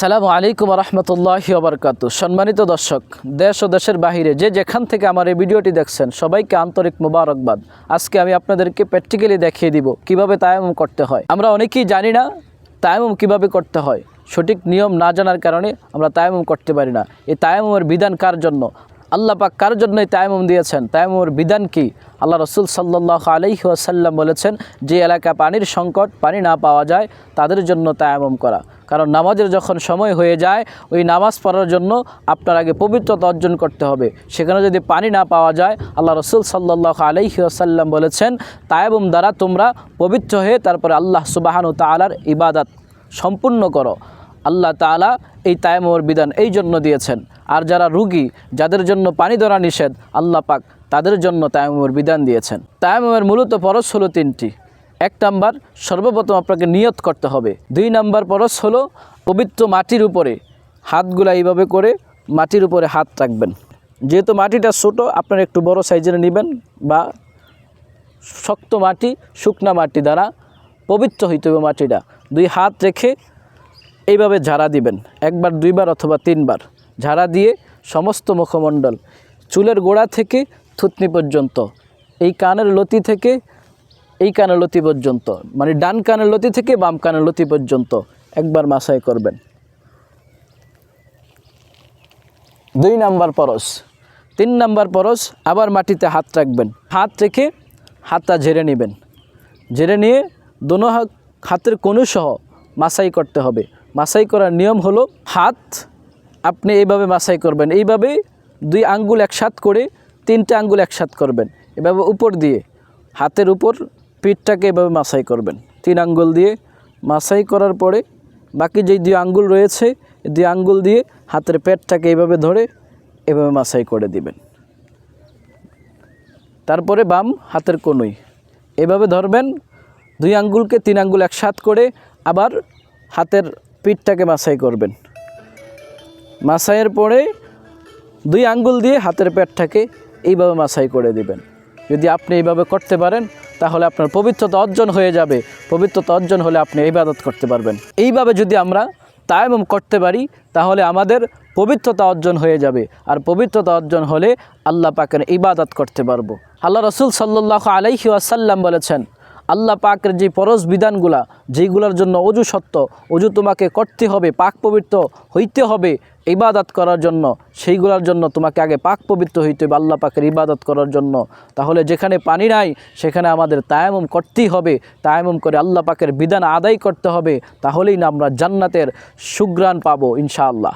সালামু আলাইকুম রহমতুল্লাহ বরকাত সম্মানিত দর্শক, দেশ ও দেশের বাহিরে যে যেখান থেকে আমার এই ভিডিওটি দেখছেন, সবাইকে আন্তরিক মোবারকবাদ। আজকে আমি আপনাদেরকে প্র্যাকটিক্যালি দেখিয়ে দিব কীভাবে তায়ামুম করতে হয়। আমরা অনেকেই জানি না তায়ামুম কীভাবে করতে হয়। সঠিক নিয়ম না জানার কারণে আমরা তায়ামুম করতে পারি না। এই তায়ামুমের বিধান কার জন্য? আল্লাহ পাক কার জন্য এই তায়ামুম দিয়েছেন? তায়ামুমের বিধান কি? আল্লাহ রসুল সাল্লাহ আলহি বলেছেন, যে এলাকা পানির সংকট পানি না পাওয়া যায়, তাদের জন্য তায়ামুম করা। কারণ নামাজের যখন সময় হয়ে যায়, ওই নামাজ পড়ার জন্য আপনার আগে পবিত্রতা অর্জন করতে হবে। সেখানে যদি পানি না পাওয়া যায়, আল্লাহ রসুল সাল্লাহ আলহি আসাল্লাম বলেছেন তায়াবুম দ্বারা তোমরা পবিত্র হয়ে তারপরে আল্লাহ সুবাহানু তালার ইবাদাত সম্পূর্ণ করো। আল্লাহ তালা এই তায়ামুমের বিধান এই জন্য দিয়েছেন। আর যারা রুগী, যাদের জন্য পানি ধরা নিষেধ, আল্লাহ পাক তাদের জন্য তায়ামুমের বিধান দিয়েছেন। তায়ামুমের মূলত পরশ হলো তিনটি। এক নাম্বার সর্বপ্রথম আপনাকে নিয়ত করতে হবে। দুই নাম্বার পরশ হলো পবিত্র মাটির উপরে। হাতগুলা এইভাবে করে মাটির উপরে হাত রাখবেন। যেহেতু মাটিটা ছোটো, আপনারা একটু বড় সাইজের নেবেন বা শক্ত মাটি, শুকনা মাটি দ্বারা পবিত্র হইতে হবে মাটিটা। দুই হাত রেখে এইভাবে ঝাড়া দিবেন। একবার, দুইবার অথবা তিনবার ঝাড়া দিয়ে সমস্ত মুখমণ্ডল, চুলের গোড়া থেকে থুতনি পর্যন্ত, এই কানের লতি থেকে এই কানের লতি পর্যন্ত মানে ডান কানের লতি থেকে বাম কানের লতি পর্যন্ত একবার মাসায় করবেন। দুই নাম্বার পরশ, তিন নাম্বার পরশ, আবার মাটিতে হাত রাখবেন। হাত রেখে হাতটা ঝেড়ে নেবেন। ঝেড়ে নিয়ে দোনো হাত, হাতের কোনো সহ মাসাই করতে হবে। মাসাই করার নিয়ম হলো হাত, আপনি এইভাবে মাসাই করবেন। এইভাবে দুই আঙ্গুল একসাথ করে তিনটে আঙ্গুল একসাথ করবেন। এভাবে উপর দিয়ে, হাতের উপর পিঠটাকে এভাবে মাসাই করবেন। তিন আঙ্গুল দিয়ে মাসাই করার পরে বাকি যেই দুই আঙ্গুল রয়েছে দুই আঙ্গুল দিয়ে হাতের পেটটাকে এইভাবে ধরে এভাবে মাসাই করে দিবেন। তারপরে বাম হাতের কনুই এভাবে ধরবেন। দুই আঙ্গুলকে তিন আঙ্গুল একসাথ করে আবার হাতের পিঠটাকে মাসাই করবেন। মাসাইয়ের পরে দুই আঙ্গুল দিয়ে হাতের পেটটাকে এইভাবে মাসাই করে দিবেন। যদি আপনি এইভাবে করতে পারেন, তাহলে আপনার পবিত্রতা অর্জন হয়ে যাবে। পবিত্রতা অর্জন হলে আপনি ইবাদত করতে পারবেন। এইভাবে যদি আমরা তায়ামম করতে পারি, তাহলে আমাদের পবিত্রতা অর্জন হয়ে যাবে। আর পবিত্রতা অর্জন হলে আল্লাহ পাকের ইবাদত করতে পারব। আল্লাহ রসুল সাল্লাহ আলাইহি আসাল্লাম বলেছেন আল্লাহ পাকের যে পরশ বিধানগুলা, যেইগুলোর জন্য অজু সত্য, অজু তোমাকে করতে হবে, পাক পবিত্র হইতে হবে ইবাদত করার জন্য, সেইগুলোর জন্য তোমাকে আগে পাক পবিত্র হইতে হবে, আল্লাহ পাকের ইবাদত করার জন্য। তাহলে যেখানে পানি নাই, সেখানে আমাদের তায়ামুম করতেই হবে তায়ামুম করে আল্লাহ পাকের বিধান আদায় করতে হবে, তাহলেই না আমরা জান্নাতের সুগ্রাণ পাবো, ইনশাআল্লাহ।